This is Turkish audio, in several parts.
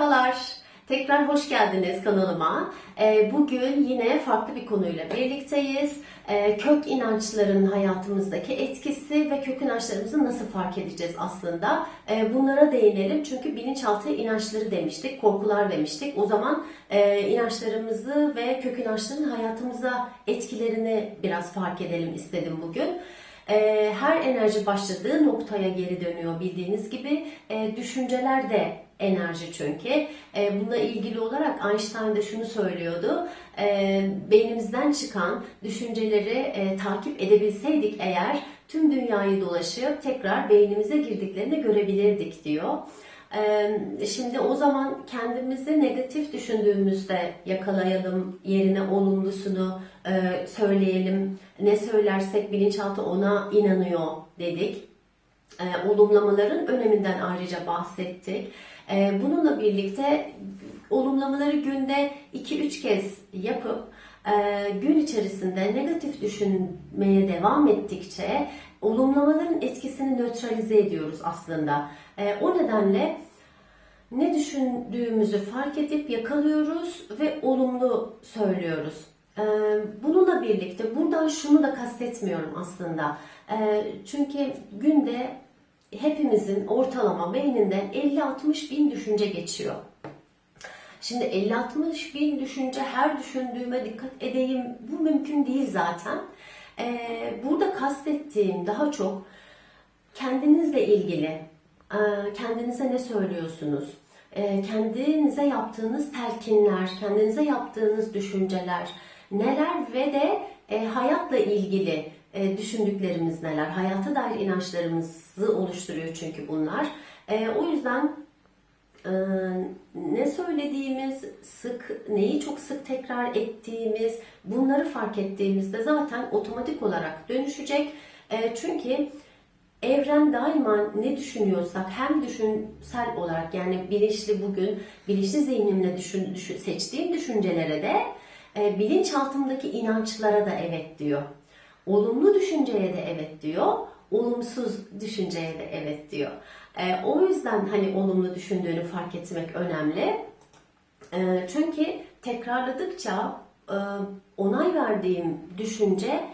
Merhabalar. Tekrar hoş geldiniz kanalıma. Ee, Bugün yine farklı bir konuyla birlikteyiz. Ee, Kök inançların hayatımızdaki etkisi ve kök inançlarımızı nasıl fark edeceğiz aslında? Ee, Bunlara değinelim çünkü bilinçaltı inançları demiştik, korkular demiştik. O zaman e, inançlarımızı ve kök inançların hayatımıza etkilerini biraz fark edelim istedim bugün. Her enerji başladığı noktaya geri dönüyor bildiğiniz gibi. Düşünceler de enerji çünkü. Ee, Bununla ilgili olarak Einstein de şunu söylüyordu. Ee, Beynimizden çıkan düşünceleri e, takip edebilseydik eğer tüm dünyayı dolaşıp tekrar beynimize girdiklerini görebilirdik diyor. Ee, Şimdi o zaman kendimizi negatif düşündüğümüzde yakalayalım, yerine olumlusunu e, söyleyelim. Ne söylersek bilinçaltı ona inanıyor dedik. E, olumlamaların öneminden ayrıca bahsettik. E, bununla birlikte olumlamaları günde 2-3 kez yapıp e, gün içerisinde negatif düşünmeye devam ettikçe olumlamaların etkisini nötralize ediyoruz aslında. E, o nedenle ne düşündüğümüzü fark edip yakalıyoruz ve olumlu söylüyoruz. Ee, Bununla birlikte buradan şunu da kastetmiyorum aslında. Ee, Çünkü günde hepimizin ortalama beyninden 50-60 bin düşünce geçiyor. Şimdi 50-60 bin düşünce her düşündüğüme dikkat edeyim bu mümkün değil zaten. Ee, Burada kastettiğim daha çok kendinizle ilgili e, kendinize ne söylüyorsunuz? E, Kendinize yaptığınız telkinler, kendinize yaptığınız düşünceler neler ve de e, hayatla ilgili e, düşündüklerimiz neler? Hayata dair inançlarımızı oluşturuyor çünkü bunlar. E, O yüzden ee, ne söylediğimiz, sık neyi çok sık tekrar ettiğimiz, bunları fark ettiğimizde zaten otomatik olarak dönüşecek. Ee, çünkü evren daima ne düşünüyorsak hem düşünsel olarak yani bilinçli bugün bilinçli zihnimle düşün, düşün- seçtiğim düşüncelere de e, bilinçaltımdaki inançlara da evet diyor. Olumlu düşünceye de evet diyor. Olumsuz düşünceye de evet diyor. E, o yüzden hani olumlu düşündüğünü fark etmek önemli. E, çünkü tekrarladıkça e, onay verdiğim düşünce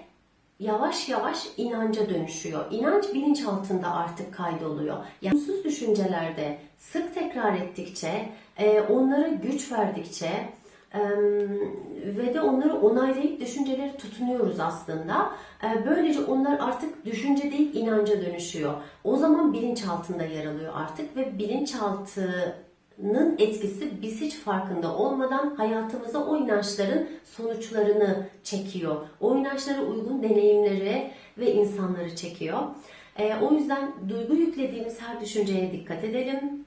yavaş yavaş inanca dönüşüyor. İnanç bilinçaltında artık kaydoluyor. Olumsuz düşüncelerde sık tekrar ettikçe, e, onlara güç verdikçe ve de onları onaylayıp düşünceleri tutunuyoruz aslında. Böylece onlar artık düşünce değil inanca dönüşüyor. O zaman bilinçaltında yer alıyor artık ve bilinçaltının etkisi biz hiç farkında olmadan hayatımıza o inançların sonuçlarını çekiyor. O inançlara uygun deneyimleri ve insanları çekiyor. O yüzden duygu yüklediğimiz her düşünceye dikkat edelim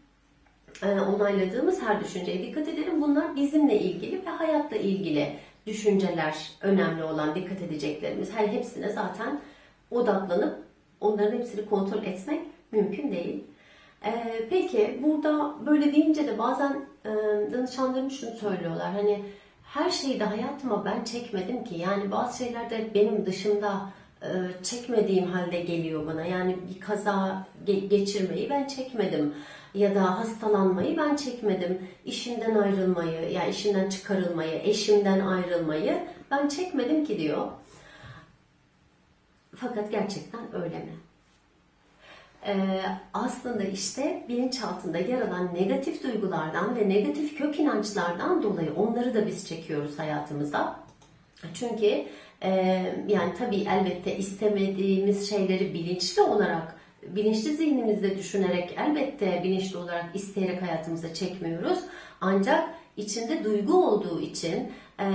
onayladığımız her düşünceye dikkat edelim. Bunlar bizimle ilgili ve hayatla ilgili düşünceler önemli olan dikkat edeceklerimiz. Her hepsine zaten odaklanıp onların hepsini kontrol etmek mümkün değil. E, peki burada böyle deyince de bazen e, danışanlarım şunu söylüyorlar. Hani her şeyi de hayatıma ben çekmedim ki. Yani bazı şeyler de benim dışımda e, çekmediğim halde geliyor bana. Yani bir kaza ge- geçirmeyi ben çekmedim ya da hastalanmayı ben çekmedim. İşimden ayrılmayı, ya işimden çıkarılmayı, eşimden ayrılmayı ben çekmedim ki diyor. Fakat gerçekten öyle mi? Ee, aslında işte bilinçaltında yer alan negatif duygulardan ve negatif kök inançlardan dolayı onları da biz çekiyoruz hayatımıza. Çünkü e, yani tabii elbette istemediğimiz şeyleri bilinçli olarak, bilinçli zihnimizde düşünerek elbette bilinçli olarak isteyerek hayatımıza çekmiyoruz. Ancak içinde duygu olduğu için e,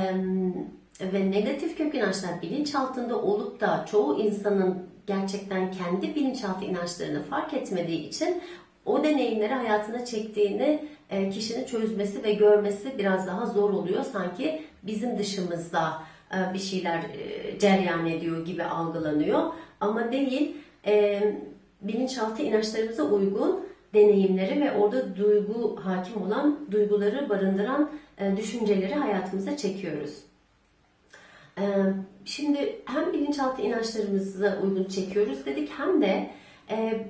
ve negatif kök inançlar bilinçaltında olup da çoğu insanın gerçekten kendi bilinçaltı inançlarını fark etmediği için o deneyimleri hayatına çektiğini e, kişinin çözmesi ve görmesi biraz daha zor oluyor. Sanki bizim dışımızda bir şeyler e, cereyan ediyor gibi algılanıyor. Ama değil, e, bilinçaltı inançlarımıza uygun deneyimleri ve orada duygu hakim olan duyguları barındıran e, düşünceleri hayatımıza çekiyoruz. Şimdi hem bilinçaltı inançlarımıza uygun çekiyoruz dedik hem de e,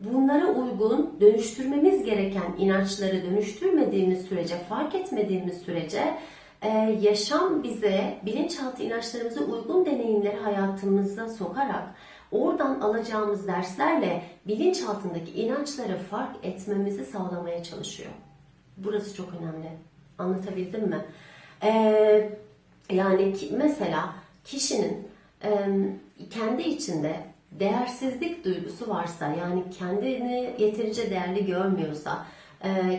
bunlara uygun dönüştürmemiz gereken inançları dönüştürmediğimiz sürece, fark etmediğimiz sürece e, yaşam bize bilinçaltı inançlarımıza uygun deneyimleri hayatımıza sokarak oradan alacağımız derslerle bilinçaltındaki inançları fark etmemizi sağlamaya çalışıyor. Burası çok önemli. Anlatabildim mi? Ee, yani ki, mesela kişinin e, kendi içinde değersizlik duygusu varsa yani kendini yeterince değerli görmüyorsa,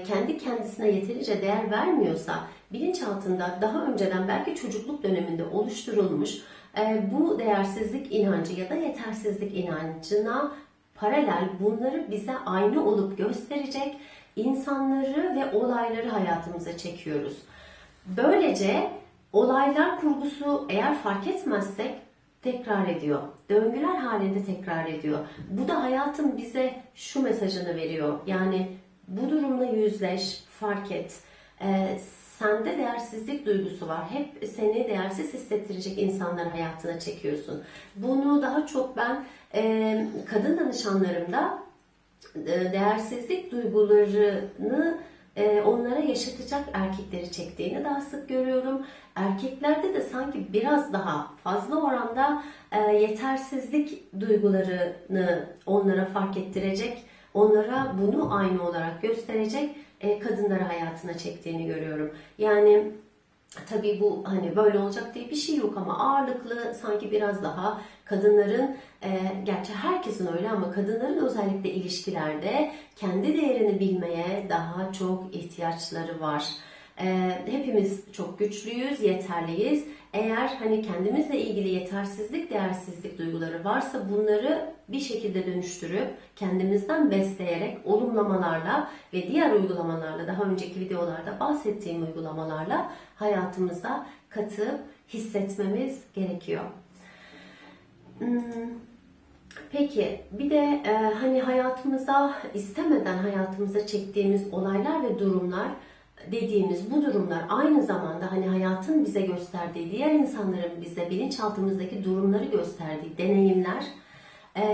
kendi kendisine yeterince değer vermiyorsa bilinçaltında daha önceden belki çocukluk döneminde oluşturulmuş e, bu değersizlik inancı ya da yetersizlik inancına paralel bunları bize aynı olup gösterecek insanları ve olayları hayatımıza çekiyoruz. Böylece olaylar kurgusu eğer fark etmezsek tekrar ediyor. Döngüler halinde tekrar ediyor. Bu da hayatın bize şu mesajını veriyor. Yani bu durumla yüzleş, fark et. Ee, sende değersizlik duygusu var. Hep seni değersiz hissettirecek insanları hayatına çekiyorsun. Bunu daha çok ben e, kadın danışanlarımda e, değersizlik duygularını e, onlara yaşatacak erkekleri çektiğini daha sık görüyorum. Erkeklerde de sanki biraz daha fazla oranda e, yetersizlik duygularını onlara fark ettirecek, onlara bunu aynı olarak gösterecek e, kadınları hayatına çektiğini görüyorum. Yani Tabii bu hani böyle olacak diye bir şey yok ama ağırlıklı sanki biraz daha kadınların, e, gerçi herkesin öyle ama kadınların özellikle ilişkilerde kendi değerini bilmeye daha çok ihtiyaçları var. E, hepimiz çok güçlüyüz, yeterliyiz. Eğer hani kendimizle ilgili yetersizlik, değersizlik duyguları varsa bunları bir şekilde dönüştürüp kendimizden besleyerek olumlamalarla ve diğer uygulamalarla daha önceki videolarda bahsettiğim uygulamalarla hayatımıza katıp hissetmemiz gerekiyor. Hmm, Peki bir de e, hani hayatımıza istemeden hayatımıza çektiğimiz olaylar ve durumlar dediğimiz bu durumlar aynı zamanda hani hayatın bize gösterdiği, diğer insanların bize bilinçaltımızdaki durumları gösterdiği deneyimler e,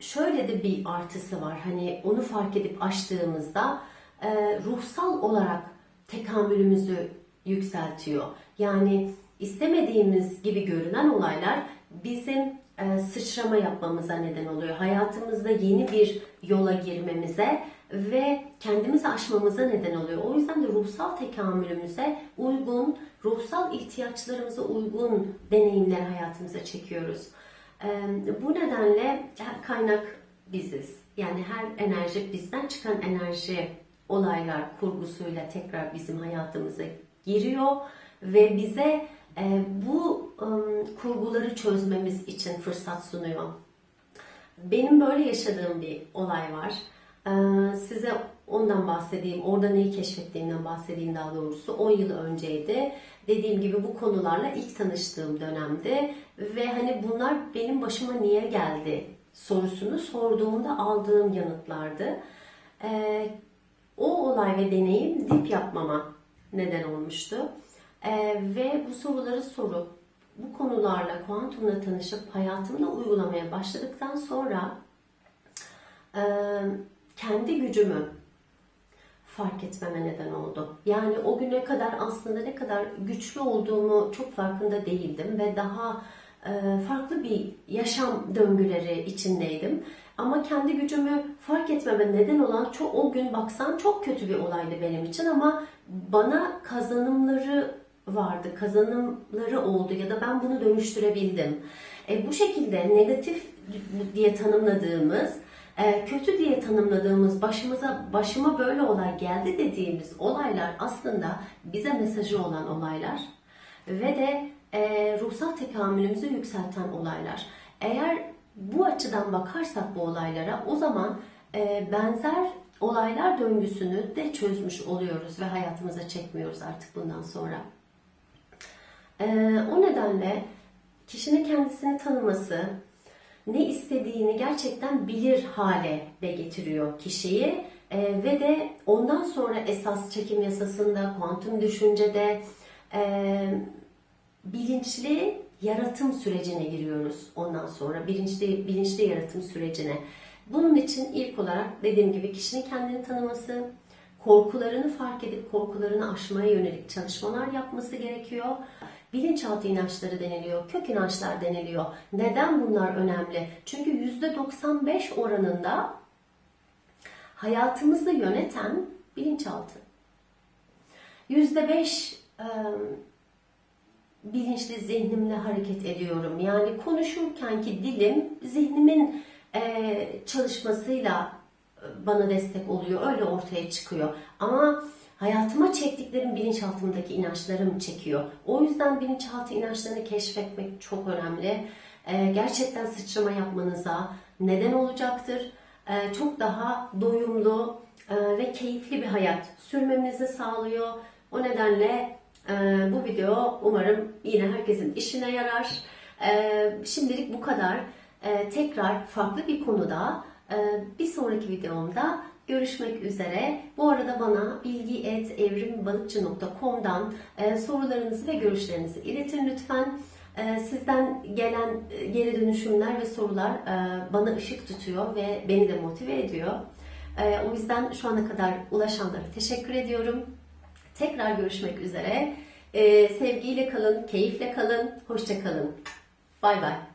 şöyle de bir artısı var. Hani onu fark edip aştığımızda e, ruhsal olarak tekamülümüzü yükseltiyor. Yani istemediğimiz gibi görünen olaylar bizim e, sıçrama yapmamıza neden oluyor. Hayatımızda yeni bir yola girmemize ve kendimizi aşmamıza neden oluyor. O yüzden de ruhsal tekamülümüze uygun, ruhsal ihtiyaçlarımıza uygun deneyimler hayatımıza çekiyoruz. Bu nedenle kaynak biziz. Yani her enerji bizden çıkan enerji olaylar kurgusuyla tekrar bizim hayatımıza giriyor ve bize bu kurguları çözmemiz için fırsat sunuyor. Benim böyle yaşadığım bir olay var. E, size ondan bahsedeyim, orada neyi keşfettiğimden bahsedeyim daha doğrusu. 10 yıl önceydi. Dediğim gibi bu konularla ilk tanıştığım dönemde ve hani bunlar benim başıma niye geldi sorusunu sorduğumda aldığım yanıtlardı. E, o olay ve deneyim dip yapmama neden olmuştu. Ee, ve bu soruları sorup bu konularla kuantumla tanışıp hayatımda uygulamaya başladıktan sonra e, kendi gücümü fark etmeme neden oldu. Yani o güne kadar aslında ne kadar güçlü olduğumu çok farkında değildim ve daha e, farklı bir yaşam döngüleri içindeydim. Ama kendi gücümü fark etmeme neden olan çok o gün baksan çok kötü bir olaydı benim için ama bana kazanımları vardı, kazanımları oldu ya da ben bunu dönüştürebildim. E, bu şekilde negatif diye tanımladığımız, e, kötü diye tanımladığımız başımıza başıma böyle olay geldi dediğimiz olaylar aslında bize mesajı olan olaylar ve de e, ruhsal tekamülümüzü yükselten olaylar. Eğer bu açıdan bakarsak bu olaylara o zaman e, benzer olaylar döngüsünü de çözmüş oluyoruz ve hayatımıza çekmiyoruz artık bundan sonra. Ee, o nedenle kişinin kendisini tanıması, ne istediğini gerçekten bilir hale de getiriyor kişiyi. Ee, ve de ondan sonra esas çekim yasasında, kuantum düşüncede e, bilinçli yaratım sürecine giriyoruz ondan sonra. Bilinçli, bilinçli yaratım sürecine. Bunun için ilk olarak dediğim gibi kişinin kendini tanıması, korkularını fark edip korkularını aşmaya yönelik çalışmalar yapması gerekiyor. Bilinçaltı inançları deniliyor, kök inançlar deniliyor. Neden bunlar önemli? Çünkü %95 oranında hayatımızı yöneten bilinçaltı. %5 e, bilinçli zihnimle hareket ediyorum. Yani konuşurkenki dilim zihnimin çalışmasıyla bana destek oluyor. Öyle ortaya çıkıyor. Ama hayatıma çektiklerim bilinçaltımdaki inançlarım çekiyor. O yüzden bilinçaltı inançlarını keşfetmek çok önemli. E, gerçekten sıçrama yapmanıza neden olacaktır. E, çok daha doyumlu e, ve keyifli bir hayat sürmemizi sağlıyor. O nedenle e, bu video umarım yine herkesin işine yarar. E, şimdilik bu kadar. E, tekrar farklı bir konuda e, bir sonraki videomda görüşmek üzere. Bu arada bana bilgi.evrimbalıkçı.com'dan e, sorularınızı ve görüşlerinizi iletin lütfen. E, Sizden gelen e, geri dönüşümler ve sorular bana ışık tutuyor ve beni de motive ediyor. O yüzden şu ana kadar ulaşanlara teşekkür ediyorum. Tekrar görüşmek üzere. Sevgiyle kalın, keyifle kalın, hoşça kalın. Bay bay.